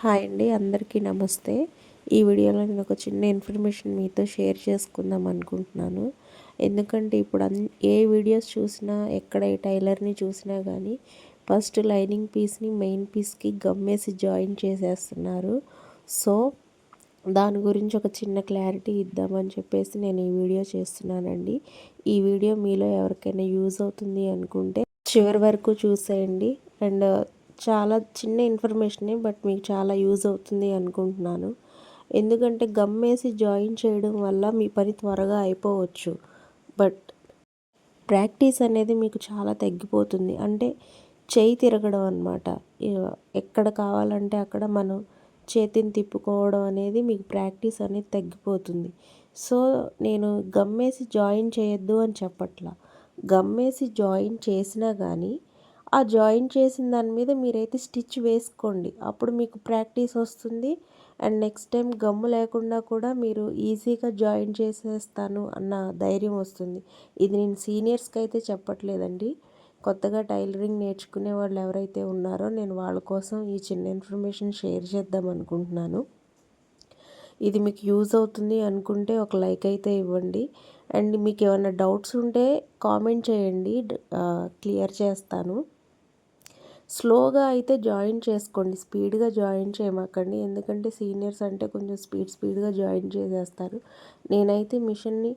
Hi అండి అందరికీ నమస్తే. ఈ వీడియోలో నేను ఒక చిన్న ఇన్ఫర్మేషన్ మీతో షేర్ చేసుకుందాం అనుకుంటున్నాను. ఎందుకంటే ఇప్పుడు అన్ ఏ వీడియోస్ చూసినా ఎక్కడ ఏ టైలర్ని చూసినా కానీ ఫస్ట్ లైనింగ్ పీస్ని మెయిన్ పీస్కి గమ్మేసి జాయిన్ చేసేస్తున్నారు. సో దాని గురించి ఒక చిన్న క్లారిటీ ఇద్దామని చెప్పేసి నేను ఈ వీడియో చేస్తున్నానండి. ఈ వీడియో మీలో ఎవరికైనా యూజ్ అవుతుంది అనుకుంటే చివరి వరకు చూసేయండి. అండ్ చాలా చిన్న ఇన్ఫర్మేషనే బట్ మీకు చాలా యూజ్ అవుతుంది అనుకుంటున్నాను. ఎందుకంటే గమ్ వేసి జాయిన్ చేయడం వల్ల మీ పని త్వరగా అయిపోవచ్చు. బట్ ప్రాక్టీస్ అనేది మీకు చాలా తగ్గిపోతుంది. అంటే చేయి తిరగడం అనమాట ఎక్కడ కావాలంటే అక్కడ మనం చేతిని తిప్పుకోవడం అనేది మీకు ప్రాక్టీస్ అనేది తగ్గిపోతుంది. సో నేను గమ్మేసి జాయిన్ చేయొద్దు అని చెప్పట్లా. గమ్మేసి జాయిన్ చేసినా కానీ ఆ జాయిన్ చేసిన దాని మీద మీరైతే స్టిచ్ వేసుకోండి. అప్పుడు మీకు ప్రాక్టీస్ వస్తుంది. అండ్ నెక్స్ట్ టైం గమ్ము లేకుండా కూడా మీరు ఈజీగా జాయిన్ చేసేస్తాను అన్న ధైర్యం వస్తుంది. ఇది నేను సీనియర్స్కి అయితే చెప్పట్లేదండి. కొత్తగా టైలరింగ్ నేర్చుకునే వాళ్ళు ఎవరైతే ఉన్నారో నేను వాళ్ళ కోసం ఈ చిన్న ఇన్ఫర్మేషన్ షేర్ చేద్దాం అనుకుంటున్నాను. ఇది మీకు యూజ్ అవుతుంది అనుకుంటే ఒక లైక్ అయితే ఇవ్వండి. అండ్ మీకు ఏమైనా డౌట్స్ ఉంటే కామెంట్ చేయండి. క్లియర్ చేస్తాను. స్లోగా అయితే జాయిన్ చేసుకోండి స్పీడ్గా జాయిన్ చేయమాకండి. ఎందుకంటే సీనియర్స్ అంటే కొంచెం స్పీడ్ స్పీడ్గా జాయిన్ చేసేస్తారు. నేనైతే మిషన్ని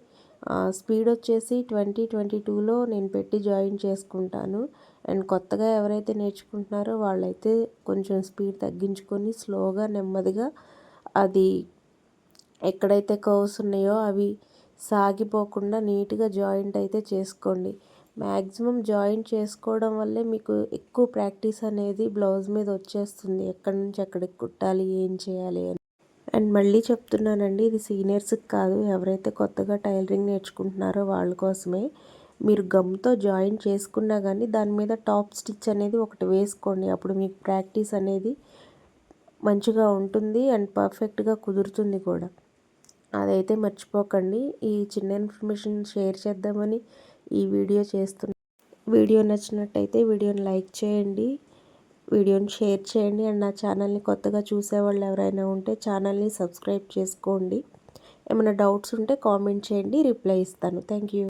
స్పీడ్ వచ్చేసి ట్వంటీ ట్వంటీ టూలో నేను పెట్టి జాయిన్ చేసుకుంటాను. అండ్ కొత్తగా ఎవరైతే నేర్చుకుంటున్నారో వాళ్ళైతే కొంచెం స్పీడ్ తగ్గించుకొని స్లోగా నెమ్మదిగా అది ఎక్కడైతే కర్వ్స్ ఉన్నాయో అవి సాగిపోకుండా నీట్గా జాయింట్ అయితే చేసుకోండి. మ్యాక్సిమం జాయిన్ చేసుకోవడం వల్లే మీకు ఎక్కువ ప్రాక్టీస్ అనేది బ్లౌజ్ మీద వచ్చేస్తుంది. ఎక్కడి నుంచి ఎక్కడికి కుట్టాలి ఏం చేయాలి అని. అండ్ మళ్ళీ చెప్తున్నానండి ఇది సీనియర్స్కి కాదు ఎవరైతే కొత్తగా టైలరింగ్ నేర్చుకుంటున్నారో వాళ్ళ కోసమే. మీరు గమ్తో జాయిన్ చేసుకున్నా కానీ దాని మీద టాప్ స్టిచ్ అనేది ఒకటి వేసుకోండి. అప్పుడు మీకు ప్రాక్టీస్ అనేది మంచిగా ఉంటుంది అండ్ పర్ఫెక్ట్గా కుదురుతుంది కూడా. అదైతే మర్చిపోకండి. ఈ చిన్న ఇన్ఫర్మేషన్ షేర్ చేద్దామని ఈ వీడియో చేస్తున్నా వీడియో నచ్చినట్టయితే వీడియోని లైక్ చేయండి వీడియోని షేర్ చేయండి. అండ్ నా ఛానల్ని కొత్తగా చూసేవాళ్ళు ఎవరైనా ఉంటే ఛానల్ని సబ్స్క్రైబ్ చేసుకోండి. ఏమైనా డౌట్స్ ఉంటే కామెంట్ చేయండి రిప్లై ఇస్తాను. Thank you.